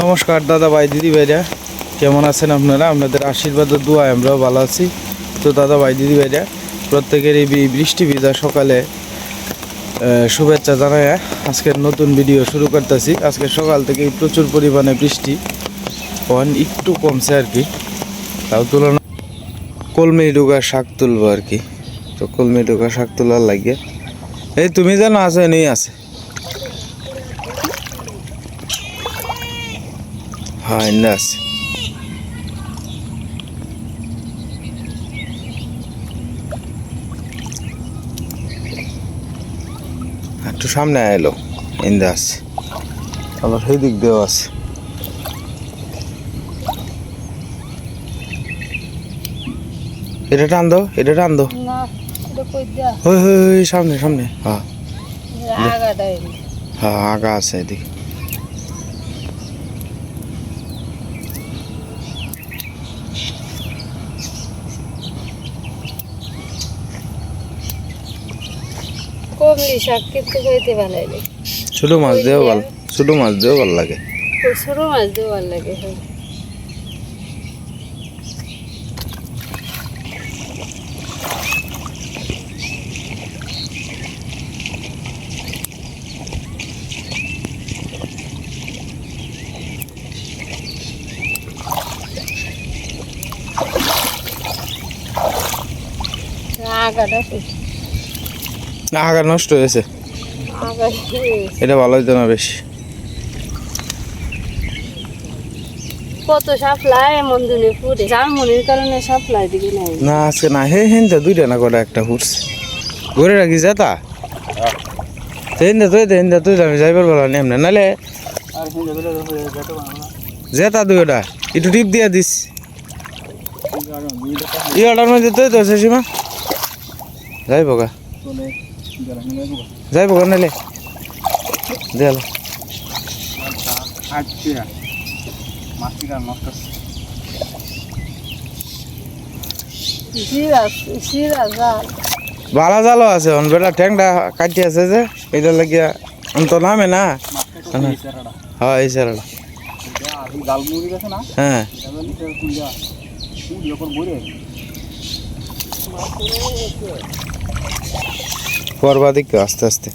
নমস্কার দাদা ভাই, দিদি ভাইরা। কেমন আছেন আপনারা? আপনাদের আশীর্বাদ দোয়া আমরাও ভালো আছি। তো দাদা ভাই, দিদি ভাইরা, প্রত্যেকের এই বৃষ্টি ভিজা সকালে শুভেচ্ছা জানাই আজকের নতুন ভিডিও শুরু করতেছি। আজকে সকাল থেকেই প্রচুর পরিমাণে বৃষ্টি পন একটু কমছে আর কি। তাও তুলনা কলমি ডুগা শাক তুলবো আর কি। তো কলমি ডুগা শাক তোলার লাগে এই তুমি জানো আছে নেই আছে। হ্যাঁ আছে একটু সামনে এলো ইন্দা আছে আবার সেই দিক দিয়েও আছে। এটা টান দো এটা টান দো হই হই সামনে সামনে। হ্যাঁ। হ্যাঁ আগা আছে এদিকে। শাক কিন্তু কইতে ভালো লাগে ছোট মাছ দিয়েও ভালো ছোট মাছ দিয়েও ভালো লাগে। ছোট মাছ ভালো লাগে হ্যাঁ। না আগা নষ্ট হয়েছে। এটা ভালো হইতো না বেশি। কত সাপ্লাই এমন পুরে জার্মনির কারণে সাপ্লাই দিকে নাই। না আজকে না হে হেন তো দুইটা না করে একটা হুটছে। ঘুরে রাখি যেতা তুই তুই আমি যাইবার বলা নেমনে নালে যেতা দুইটা একটু টিপ দিয়া দিস। মধ্যে তুই তো সীমা। যাইব গা। যাইব নালে দেয়াল বালা জালও আছে বেটা ঠ্যাংটা কাটি আছে যে এটা লাগিয়া অন্ত নামে না। হ্যাঁ। এই হ্যাঁ। পরবা দিকে আস্তে আস্তে।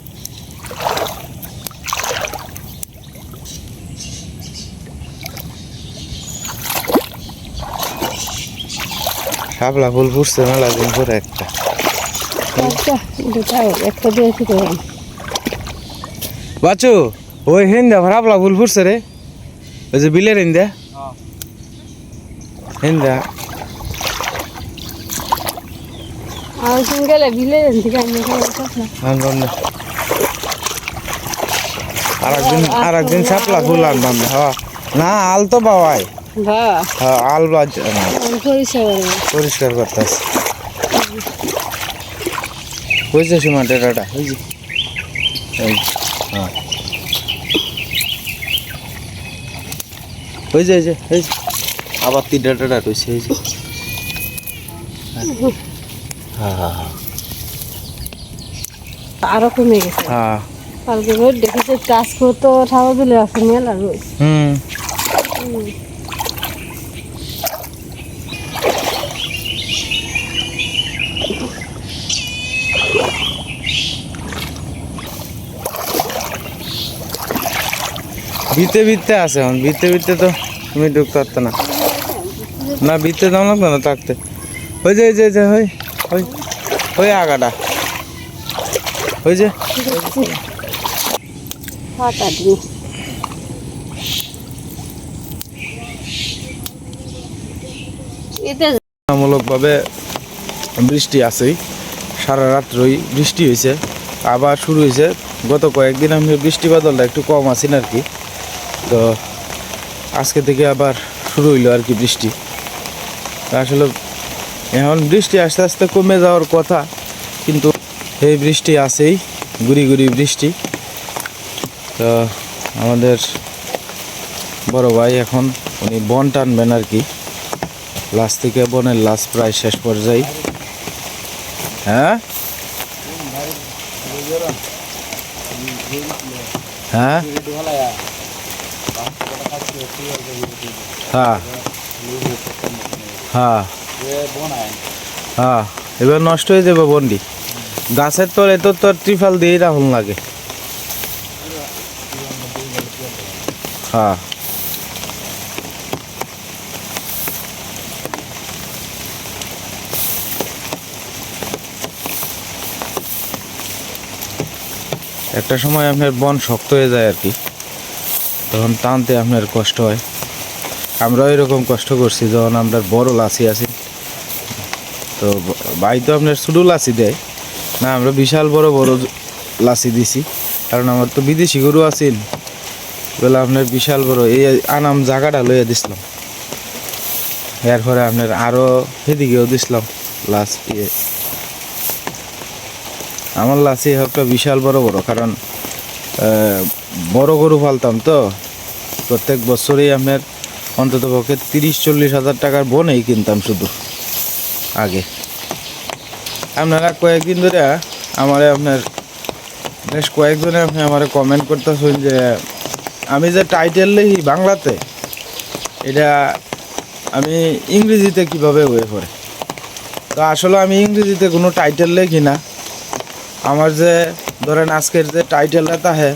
শাপলা ফুল ফুটছে মেলা দিন পরে একটা। আচ্ছা একটা দিয়েছি বাচু ওই হেন্দা শাপলা ফুল ফুটছে রে। ওই যে বিলের হেন্দা। হেন্দা আর সঙ্গে গেলে বিলে থেকে আমি খাব আর একদিন আর একদিন শাপলা ফুল আনবাম হ্যাঁ। না আল তো বাবাই। হ্যাঁ আল বাজ পরিষ্কার করতে আছে। হয়েছে সীমা ডেটাটা হয়েছে হ্যাঁ। হয়েছে হয়েছে হয়েছে। আবার তিন ডেটাটা রয়েছে হয়েছে হ্যাঁ হ্যাঁ হ্যাঁ আরও কমে গেছে। হ্যাঁ। কালকে রোদ দেখেছে চাষ করতো ঠাকুর দিলে আছে মেলা রোদ হুম। বিতে বিতে আছে এখন বিতে বিতে তো তুমি ঢুকতে পারতো না। না বিতে দাম লাগতো না থাকতে ওই যে ওই যে ওই। ওই ওই আগাটা। তুলনামূলকভাবে বৃষ্টি আছেই। সারা রাত্রই বৃষ্টি হয়েছে আবার শুরু হয়েছে গত কয়েকদিন আমি বৃষ্টি বাদলটা একটু কম আছি আর কি। তো আজকে থেকে আবার শুরু হইল আর কি বৃষ্টি। আসলে এখন বৃষ্টি আস্তে আস্তে কমে যাওয়ার কথা, কিন্তু এই বৃষ্টি আছেই, গুড়ি গুড়ি বৃষ্টি। তো আমাদের বড় ভাই এখন, উনি বন টানবেন আর কি। লাস্ট থেকে বনের লাস্ট প্রায় শেষ পর্যায়ে। হ্যাঁ? হ্যাঁ? হ্যাঁ। হ্যাঁ। হ্যাঁ এবার নষ্ট হয়ে যাবে বন্ডি। গাছের তলে তো তোর ত্রিফাল দিয়েই রাহুল লাগে। হ্যাঁ। একটা সময় আপনার বন শক্ত হয়ে যায় আর কি। তখন টানতে আপনার কষ্ট হয়। আমরাও এরকম কষ্ট করছি, যখন আমরা বড় লাসি আছি। তো ভাই তো আপনার ছোটো লাসি দেয়। না, আমরা বিশাল বড় বড় লাসি দিছি। কারণ আমার তো বিদেশি গরু আছেন বলে আপনার বিশাল বড় এই আনাম জায়গাটা লইয়া দিছিলাম। এরপরে আপনার আরও সেদিকেও দিছিলাম লাস আমার লাসি একটা বিশাল বড় বড়, কারণ বড় গরু পালতাম তো। প্রত্যেক বছরেই আপনার অন্তত পক্ষে তিরিশ, চল্লিশ হাজার টাকার বনেই কিনতাম শুধু। আপনারা কয়েকদিন ধরে আমার আপনার বেশ কয়েকজনে আপনি আমার কমেন্ট করতেছেন যে, আমি যে টাইটেল লিখি বাংলাতে, এটা আমি ইংরেজিতে কীভাবে হয়ে পড়ে? তো আসলে আমি ইংরেজিতে কোনো টাইটেল লিখি না। আমার যে, ধরেন আজকের যে টাইটেলটা তাহে,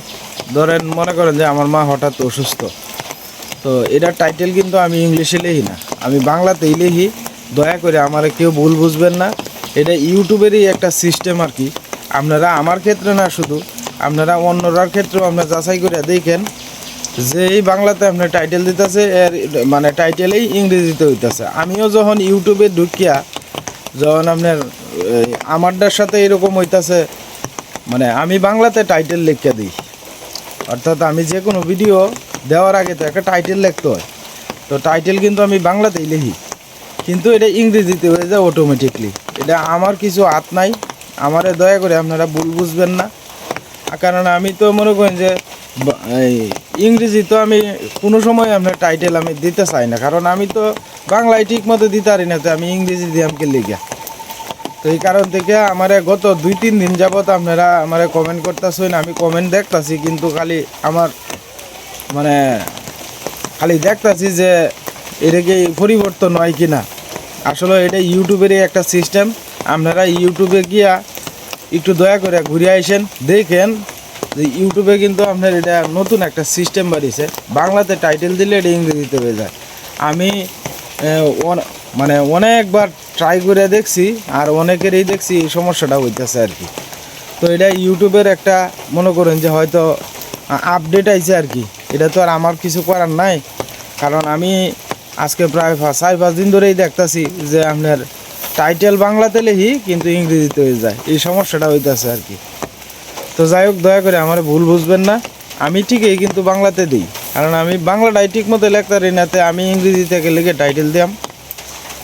ধরেন মনে করেন যে আমার মা হঠাৎ অসুস্থ। তো এটার টাইটেল কিন্তু আমি ইংলিশে লিখি না। আমি বাংলাতেই লিখি। দয়া করে আমার কেউ ভুল বুঝবেন না। এটা ইউটিউবেরই একটা সিস্টেম আর কি। আপনারা আমার ক্ষেত্রে না, শুধু আপনারা অন্যরার ক্ষেত্রেও আপনারা যাচাই করে দেখেন যে এই বাংলাতে আপনার টাইটেল দিতেছে, এর মানে টাইটেলেই ইংরেজিতে হইতেছে। আমিও যখন ইউটিউবে ঢুকিয়া যখন আপনার আমারটার সাথে এরকম হইতাছে মানে আমি বাংলাতে টাইটেল লিখে দিই। অর্থাৎ আমি যে কোনো ভিডিও দেওয়ার আগে তো একটা টাইটেল লিখতে হয়। তো টাইটেল কিন্তু আমি বাংলাতেই লিখি। কিন্তু এটা ইংরেজিতে হয়ে যায় অটোমেটিকলি এটা আমার কিছু হাত নাই, আমারে দয়া করে আপনারা ভুল বুঝবেন না। কারণ আমি তো মনে করেন যে ইংরেজি তো আমি কোনো সময় আপনার টাইটেল আমি দিতে চাই না, কারণ আমি তো বাংলায় ঠিক মতো দিতে পারি না, তো আমি ইংরেজি দিয়ে আমাকে লিখা তো এই কারণ থেকে আমার গত দুই, তিন দিন যাবত আপনারা আমার কমেন্ট করতেছেন, আমি কমেন্ট দেখতাছি, কিন্তু খালি আমার মানে খালি দেখতাছি যে এটা কি পরিবর্তন হয় কি না আসলে এটা ইউটিউবেরই একটা সিস্টেম। আপনারা ইউটিউবে গিয়া একটু দয়া করে ঘুরে আসেন, দেখেন যে ইউটিউবে কিন্তু আপনার এটা নতুন একটা সিস্টেম বাড়িছে বাংলাতে টাইটেল দিলে এটা ইংরেজিতে হয়ে যায়। আমি মানে অনেকবার ট্রাই করে দেখছি আর অনেকেরই দেখছি এই সমস্যাটা হইতেছে আর কি। তো এটা ইউটিউবের একটা, মনে করেন যে হয়তো আপডেট আইছে আর কি। এটা তো আর আমার কিছু করার নাই। কারণ আমি আজকে প্রায় চার, পাঁচ দিন ধরেই দেখতাছি যে আপনার টাইটেল বাংলাতে লিখি, কিন্তু ইংরেজিতে হয়ে যায়। এই সমস্যাটা হইতেছে আর কি। তো যাই হোক, দয়া করে আমার ভুল বুঝবেন না। আমি ঠিকই কিন্তু বাংলাতে দিই। কারণ আমি বাংলাটাই ঠিক মতো লিখতে পারি না আমি ইংরেজি থেকে লিখে টাইটেল দিয়াম।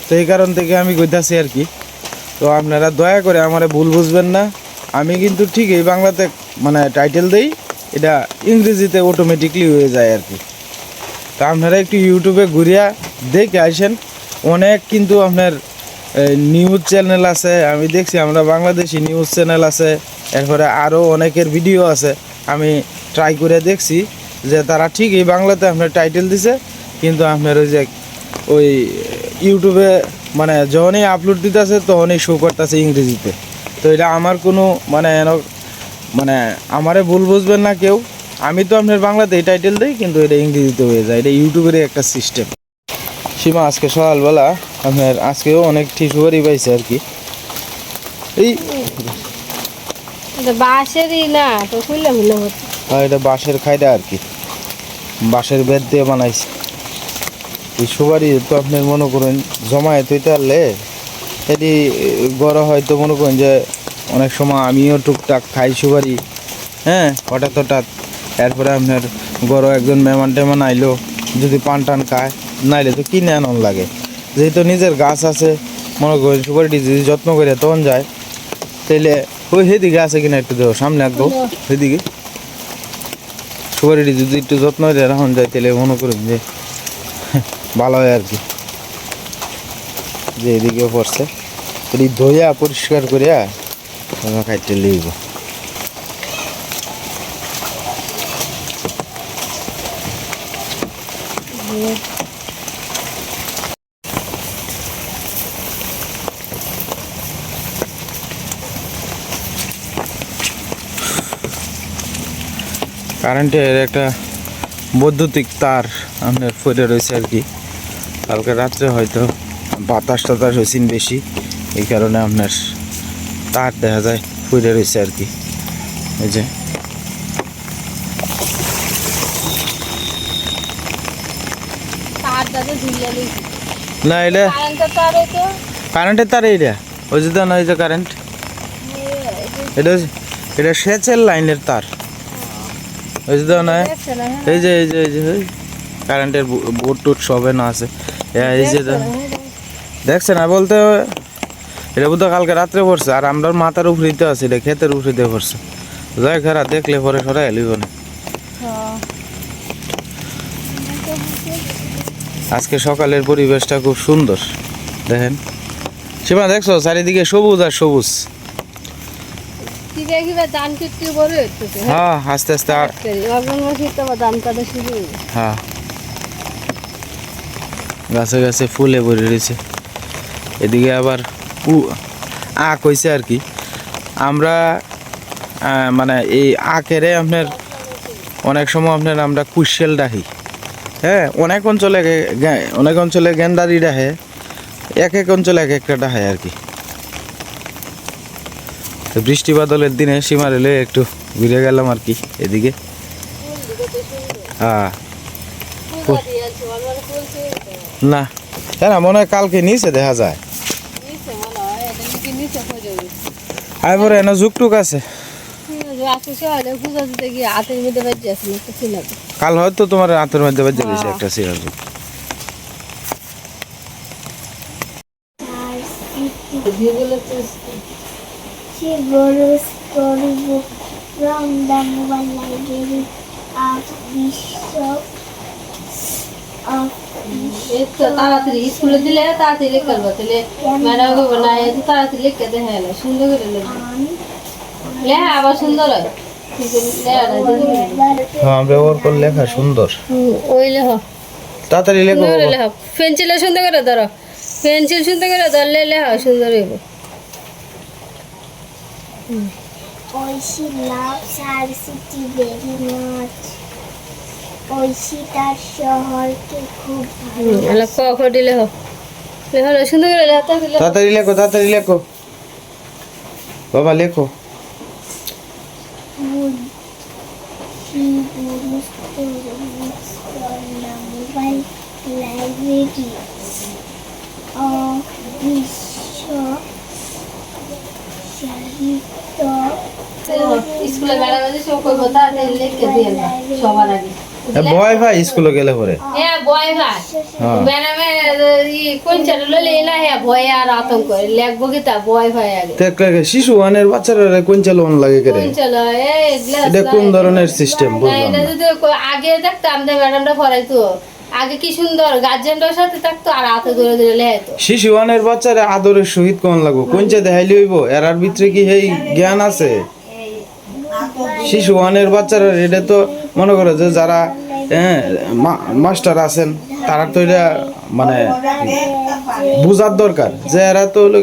তো এই কারণ থেকে আমি কইতাছি আর কি। তো আপনারা দয়া করে আমার ভুল বুঝবেন না। আমি কিন্তু ঠিকই বাংলাতে মানে টাইটেল দেই, এটা ইংরেজিতে অটোমেটিকলি হয়ে যায় আর কি। তা আপনারা একটু ইউটিউবে ঘুরিয়া দেখে আসেন। অনেক কিন্তু আপনার নিউজ চ্যানেল আছে, আমি দেখছি, আমরা বাংলাদেশি নিউজ চ্যানেল আছে, এরপরে আরও অনেকের ভিডিও আছে, আমি ট্রাই করে দেখছি যে তারা ঠিকই বাংলাতে আপনার টাইটেল দিছে, কিন্তু আপনার ওই যে, ওই ইউটিউবে মানে যখনই আপলোড দিতেছে, তখনই শো করতেছে ইংরেজিতে। তো এটা আমার কোনো মানে মানে আমারে ভুল বুঝবেন না কেউ। আমি তো আপনার বাংলাতে টাইটেল দিই, কিন্তু এটা ইংরেজিতে হয়ে যায়, এটা ইউটিউবেরই একটা সিস্টেম সীমা আজকে সকালবেলা আপনার আজকেও অনেক ঠিকুয়ারি পাইছে আর কি। এই বাঁশেরই না তো হতো এটা বাঁশের খাইটা আর কি। বাঁশের বেদ দিয়ে বানাইছে। এই সুপারি তো আপনার মনে করেন জমায়ে তৈতে পারলে এটি গড় হয়তো মনে করেন যে অনেক সময় আমিও টুকটাক খাই সুপারি। হ্যাঁ হঠাৎ হঠাৎ এরপরে আপনার গড় একজন মেহমান টেমান আইলো যদি পান টান খায়। নাইলে তো কিনে আনন্দ লাগে। যেহেতু নিজের গাছ আছে, মনে করেন সুপারিটি যদি যত্ন করে তখন যায়, তাইলে ওই সেদিকে আছে কিনা একটু দেবো সামনে আঁকবো সেদিকে সুপারিটি যদি একটু যত্ন করে রাখুন যায় তাহলে মনে করুন যে ভালো হয় আর কি যে এদিকে পড়ছে ধইয়া পরিষ্কার করিয়া খাইতে লিখব কারেন্টের একটা বৈদ্যুতিক তার আপনার পড়ে রয়েছে আর কি। কালকে রাত্রে হয়তো বাতাস টাতাস হয়েছেন বেশি এই কারণে আপনার তার দেখা যায় পড়ে রয়েছে আর কি। এই যে। না এটা কারেন্টের তার তো। কারেন্টের তার এইটা? ওই যে না ওই যে কারেন্ট? এটা এটা সেচের লাইনের তার। ওই যে না। হ্যাঁ। এই যে এই যে এই যে কারেন্টের বোর্ড টোট সবে না আছে। এই যে দেখছে না, হ্যাঁ, দেখছে। না বলতে এটা বোধহয় কালকে রাত্রে পড়ছে আর আমরা মাথার উপরিতে আছে এটা ক্ষেতের উপরিতে পড়ছে। যাই খারা দেখলে পরে সরাই লিব না। আজকে সকালের পরিবেশটা খুব সুন্দর। দেখেন। সীমা দেখছ? চারিদিকে সবুজ আর সবুজ। কি দেখিবে ধান কিটকি বড় হইতেছে হ্যাঁ? আস্তে আস্তে অগ্রণ মাসে তো আবার কাটা শুরু হ্যাঁ। গাছে গাছে ফুলে ভরে রয়েছে। এদিকে আবার উ- আখ হয়েছে আর কি। আমরা মানে এই আখেরে আপনার অনেক সময় আপনার আমরা কুশেল ডাকি। হ্যাঁ অনেক অঞ্চলে অনেক অঞ্চলে গেন্দারি ডাহে এক এক অঞ্চলে এক একটা ডাহে আর কি। তো বৃষ্টি বাদলের দিনে সীমা রেলে একটু ঘুরে গেলাম আর কি এদিকে। হ্যাঁ। না কেন মনে হয় কালকে নিচে দেখা যায়। হয় গেছে আইবরে এনে যুগটুক আছে। কাল হয়তো তোমার হাতের মধ্যে বাজে গেছে একটা সিরাজ যেগুলো তো She borrows storybook from the mobile library of Bishop of তাড়াতাড়ি স্কুলে দিলে তাড়াতাড়ি লিখে ফেলব তাহলে ম্যাডাম তো তাড়াতাড়ি লিখে দেখে সুন্দর করে লিখবে। লেখা আবার সুন্দর হয়। হ্যাঁ। ব্যবহার করে লেখা সুন্দর। ওই লেখো। তাড়াতাড়ি লেখো। পেন্সিলে সুন্দর করে ধরো। পেন্সিল সুন্দর করে ধরলে লেখা সুন্দর হইব। Loves her city very much. Oishi তার শহরকে খুব ভালো এলা ক খ দিলে হো লেখো সুন্দর করে লেখা তাড়াতাড়ি লেখো। তাড়াতাড়ি লেখো বাবা লেখো would she borrows storybooks from the mobile library of Bishop Sharito স্কুলে ম্যাডাম সব করব তাড়াতাড়ি লিখে দিয়ে সবার আগে। ভয় ভাই স্কুলে গেলে পরে? হ্যাঁ ভাই। হ্যাঁ। ম্যাডামে কোন চ্যানেল লইলে এলা হ্যাঁ ভয় আর আতঙ্ক। লেখবো কি তা ভয় ভয় আগে। তো শিশু ওয়ানের বাচ্চারা কোন চালু অন লাগে করে কোন চলো এটা কোন ধরনের সিস্টেম না এটা যদি আগে দেখতাম যে ম্যাডামটা পড়াইতো। আগে কি সুন্দর? গার্জেনটার সাথে থাকতো আর হাতে ধরে ধরে লেতো শিশু ওয়ানের বাচ্চারা আদরের সহিত কোন লাগবো? কোনচে দেখাইলে হইব? এরার ভিতরে কি হেই জ্ঞান আছে? শিশু ওয়ানের বাচ্চারা এটা তো মনে করো যে যারা হ্যাঁ, মাস্টার আছেন। তারা তো এটা মানে বুঝার দরকার যে এরা তো হলো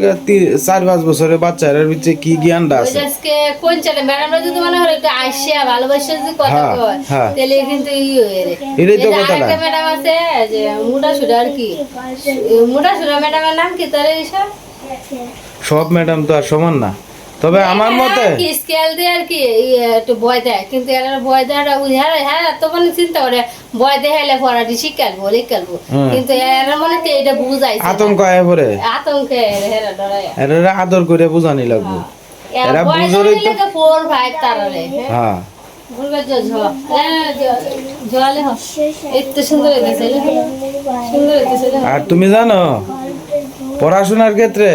চার পাঁচ বছরের বাচ্চা এর ভিতরে কি জ্ঞানটা ওই আছে আজকে কোন চ্যানেল ম্যাডামরা যদি মনে হয় একটু আইসিয়া ভালোবাসা যদি কথা হ্যাঁ, কয় হ্যাঁ। তাহলে কিন্তু ই হয়ে রে এটাই তো কথাটা। আরেকটা ম্যাডাম আছে যে মুডা সুডা আর কি। মুডা সুডা ম্যাডামের নাম কি তার সব ম্যাডাম তো আর সমান না। তবে আমার মতে কি স্কেল দিয়ে আর কি একটু ভয় দেয়। কিন্তু এরা ভয় দেওয়াটা হ্যাঁ হ্যাঁ তো মানে চিন্তা করে ভয় দেখাইলে পড়াটি শিখালবো লিখালবো। কিন্তু এরা মনে তো এটা বুঝাইছে আতঙ্ক আয় পরে আতঙ্কে হেরা ডরায় এরা আদর করে বোঝানি লাগবো। এরা বুঝোরই তো- ফোর ফাইভ তারারে। হ্যাঁ। হ্যাঁ বলবে যে ঝ হ্যাঁ জ- জলে হ। এত সুন্দর হইতেছে সুন্দর হইতেছে আর তুমি জানো পড়াশোনার ক্ষেত্রে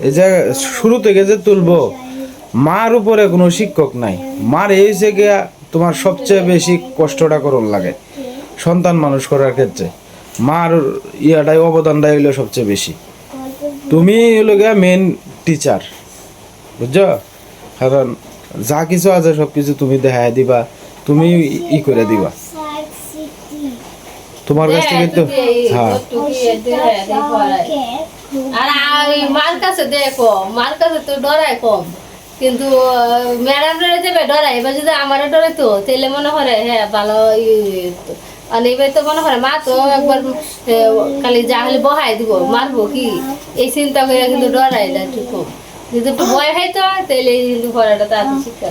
এই যে শুরু থেকে যে তুলবো মার উপরে কোনো শিক্ষক নাই। মার এই গিয়া তোমার সবচেয়ে বেশি কষ্টটা করন লাগে, সন্তান মানুষ করার ক্ষেত্রে। মার ইয়াটাই অবদানটাই হইল সবচেয়ে বেশি। তুমি হলো গিয়া মেন টিচার বুঝছ? কারণ যা কিছু আছে সব কিছু তুমি দেখায় দিবা, তুমি ই করে দিবা। তোমার কাছ থেকে তো হ্যাঁ। আর মার কাছে দেখো, মার কাছে তো ডরায় কম। কিন্তু ম্যাডাম দেবে ডরাই এবার যদি আমারও ডরে তো তাহলে মনে করে হ্যাঁ ভালো মানে এবার তো মনে করে মা তো একবার খালি যা হলে বহাই দিব মারবো কি? এই চিন্তা করে কিন্তু ডরাই না কম যদি একটু ভয় খাইতো তাহলে এই কিন্তু পড়াটা তাড়াতাড়ি শিখতে।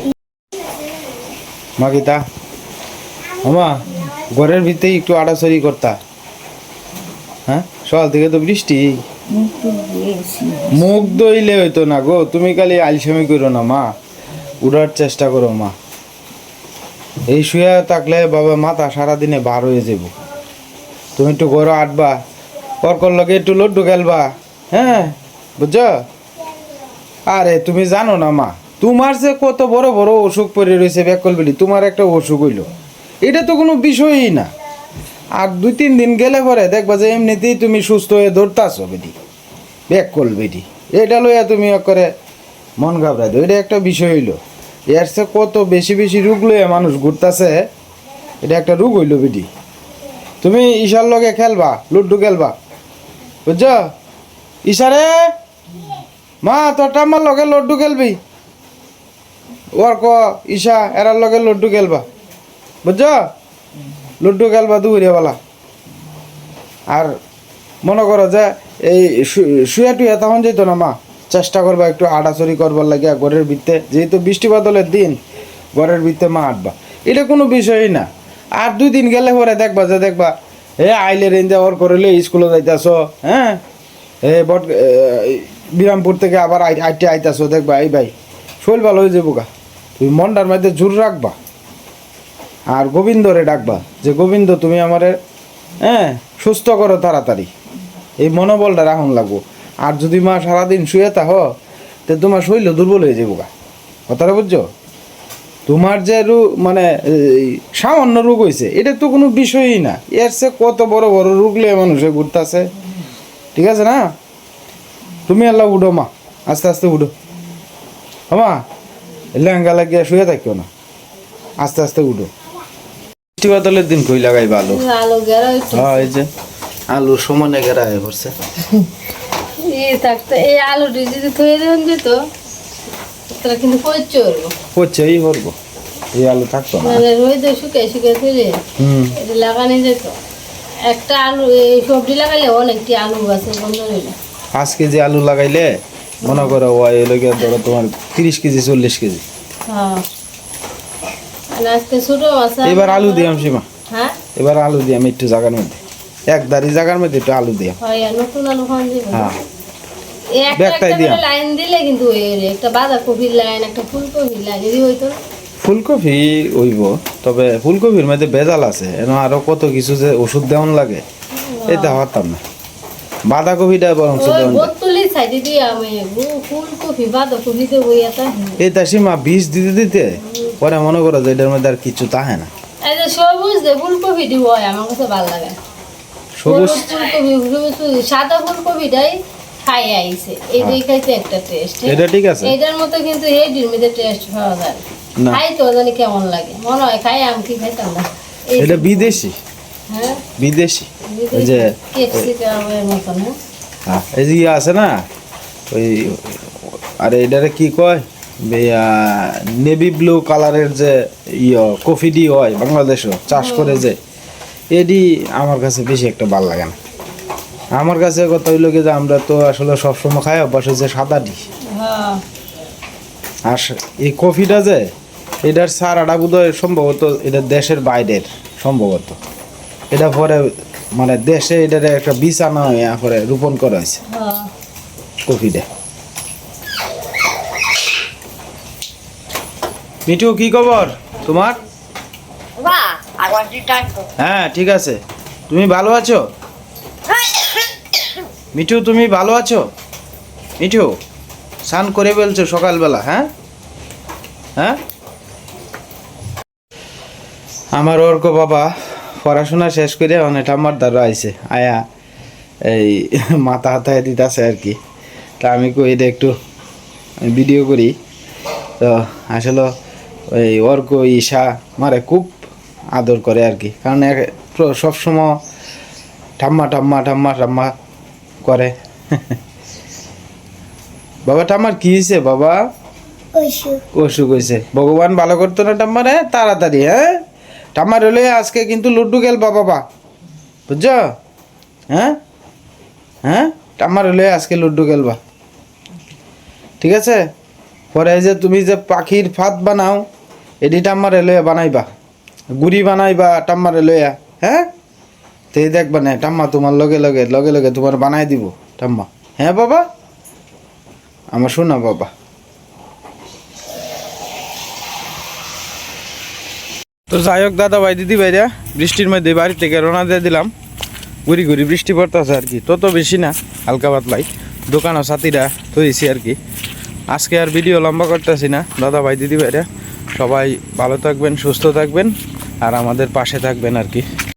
মা গীতা, মামা, ঘরের ভিতরে একটু আড়াচড়ি করতা। হ্যাঁ সকাল থেকে তো বৃষ্টি। মুখ দইলে হইতো না গো। তুমি খালি আলসামি করো না, মা। উড়ার চেষ্টা করো, মা। এই শুয়ে থাকলে বাবা মাথা সারাদিনে বার হয়ে যাব। তুমি একটু ঘর আটবা, পরকর লগে একটু লড্ডু খেলবা হ্যাঁ? বুঝছ? আরে, তুমি জানো না, মা। তোমার যে কত বড় বড় অসুখ পড়ে রয়েছে ব্যাকল বেলি তোমার একটা অসুখ হইল। এটা তো কোনো বিষয়ই না। আর দুই তিন দিন গেলে পরে দেখবা যে এমনিতেই তুমি সুস্থ হয়ে দৌড়তাছো বেটি। ব্যাকল বেটি। এটা লইয়া তুমি করে মন ঘাবড়াই দো এটা একটা বিষয় হইল। এর সে কত বেশি বেশি রোগ লইয়া মানুষ ঘুরতাছে, এটা একটা রোগ হইল বেটি। তুমি ঈশার লগে খেলবা লুড্ডু খেলবা। বুঝছ? ঈশারে? মা, তোর টাম্মার লগে লড্ডু খেলবি। ওর ক, ঈশা, এরার লগে লড্ডু খেলবা। বুঝছ? লড্ডু খেলবা দুপুরিয়াবেলা আর মনে করো যে এই শুয়ে টুয়ে তখন যেত না মা। চেষ্টা করবা একটু আড়াচড়ি করবার লাগে ঘরের ভিত্তে যেহেতু বৃষ্টি বাদলের দিন, ঘরের ভিত্তে মা আটবা এটা কোনো বিষয়ই না। আর দুই দিন গেলে পরে দেখবা যে দেখবা, এ আইলে রেঞ্জে ওর করলে স্কুলে যাইতাছ হ্যাঁ? এ বট বিরামপুর থেকে আবার আই- আইটে আইতাছো, দেখবা, এই ভাই শরীর ভালো হয়ে যাব গা। তুমি মনটার মধ্যে জোর রাখবা। আর গোবিন্দরে ডাকবা যে, গোবিন্দ, তুমি আমারে হ্যাঁ সুস্থ করো তাড়াতাড়ি। এই মনোবলটা রাখুন লাগবো। আর যদি মা সারাদিন শুয়ে থাহ তো তোমার শরীর দুর্বল হয়ে যাব গা। কথাটা বুঝছ? তোমার যে রোগ মানে সামান্য রোগ হয়েছে এটা তো কোনো বিষয়ই না। এর সে কত বড় বড় রোগ লিয়ে মানুষে ঘুরতেছে। ঠিক আছে না? তুমি আল্লাহ উঠো মা, আস্তে আস্তে উঠো। মা লেহেঙ্গা লাগিয়ে শুয়ে থাকিও না। আস্তে আস্তে উঠো। বৃষ্টি বাদলের দিন কই লাগাই ভালো আলো গেরা একটু হ্যাঁ এই যে। আলু সমানে গেরা হয়ে পড়ছে। এই থাকতে এই আলুটি যদি থয়ে দেন যেত তাহলে কিন্তু কই চলবো হচ্ছে এই করব এই আলু থাকতো না। মানে রোদে শুকাই শুকাই তুলে হুম। এটা লাগানো যেত একটা আলু এই সবজি লাগাইলে অনেকটি আলু গাছে বন্ধ হইল পাঁচ কেজি আলু লাগাইলে মনে করো ওই ধরো তোমার তিরিশ কেজি চল্লিশ কেজি। হ্যাঁ আর আজকে ছোট মাছ আর- এবার আলু দিয়াম সীমা। হ্যাঁ? এবার আলু দিয়াম একটু জায়গার মধ্যে। এক দাঁড়ি জায়গার মধ্যে একটু আলু দিয়াম হয় নতুন আলু হ্যাঁ ব্যাগটাই দিয়াম। লাইন দিলে কিন্তু একটা বাঁধাকপির লাইন একটা ফুলকপির লাইন যদি হইতো ফুলকপি হইব তবে ফুলকপির মধ্যে বেজাল আছে এন আরও কত কিছু যে ওষুধ দেওয়ান লাগে এটা হতাম না। বাঁধাকপিটা বরং এটা সীমা বীজ দিতে দিতে পরে মনে করো যে এটার মধ্যে আর কিছু তাহে না। এই যে সবুজ যে ফুলকপি দিব আমার কাছে ভালো লাগে। সবুজ? ফুলকপি সাদা ফুলকপিটাই খাই আইছে। এইটাই খাইতে একটা টেস্ট এটা ঠিক আছে। এইটার মতো কিন্তু এই টেস্ট পাওয়া যায়। না। খাই তো জানি কেমন লাগে। মনে হয় খাই আমি কি খাইতাম না। এটা বিদেশি। হ্যাঁ? বিদেশি। ওই যে ক্যাপসিকামের হ্যাঁ। হ্যাঁ, এই যে ইয়ে আছে না ওই আরে এটারে কি কয়? নেভি ব্লু কালারের যে ইয়ে কফি ডি হয় বাংলাদেশও চাষ করে যে এডি আমার কাছে বেশি একটা ভালো লাগে না। আমার কাছে কথা হইল কি যে আমরা তো আসলে সবসময় খাই অভ্যাস হচ্ছে সাদা ডি হ্যাঁ। আর এই কফিটা যে এটার সারাটা বোধ হয় সম্ভবত এটা দেশের বাইরের সম্ভবত। এটা পরে মানে দেশে এটার একটা বিছানা হয়ে পরে রোপণ করা হয়েছে। হ্যাঁ। কফিটা। মিঠু কি খবর? তোমার? হ্যাঁ ঠিক আছে। তুমি ভালো আছো? মিঠু তুমি ভালো আছো? মিঠু স্নান করে ফেলছো সকালবেলা হ্যাঁ? হ্যাঁ? আমার অর্ক বাবা পড়াশোনা শেষ করে অনেক আমার দ্বারা আইছে। আয়া এই মাথা হাতায় দিতেছে আর কি। তা আমি কই এটা একটু ভিডিও করি। তো আসলে ওই অর্ক ঈশা মারে খুব আদর করে আর কি। কারণ সবসময় ঠাম্মা ঠাম্মা ঠাম্মা ঠাম্মা করে। বাবা ঠাম্মার কি হয়েছে বাবা? অসুখ হয়েছে ভগবান ভালো করতো না ঠাম্মার? তাড়াতাড়ি হ্যাঁ? ঠাম্মার হলে আজকে কিন্তু লুডু খেলবা বাবা। বুঝছ? হ্যাঁ? হ্যাঁ? ঠাম্মার হলে আজকে লুডু খেলবা। ঠিক আছে? পরে যে তুমি যে পাখির ফাঁদ বানাও এটি টাম্মারে লইয়া বানাইবা। গুড়ি বানাইবা, টাম্মারে লইয়া হ্যাঁ? তো দেখবা না, টাম্মা তোমার লগে লগে লগে লগে তোমার বানাই দিব, টাম্মা। হ্যাঁ বাবা? আমার শোনা, বাবা। তো যাই হোক দাদা ভাই দিদি ভাইরা বৃষ্টির মধ্যে বাড়ি থেকে রওনা দিয়ে দিলাম। ঘুরি ঘুরি বৃষ্টি পড়তেছে আর কি, তত বেশি না, হালকা পাতলাই। দোকানও সাথীরা তৈরিছি আর কি। আজকে আর ভিডিও লম্বা করতেছি না। দাদা ভাই, দিদি ভাইরা, সবাই ভালো থাকবেন, সুস্থ থাকবেন, আর আমাদের পাশে থাকবেন আর কি।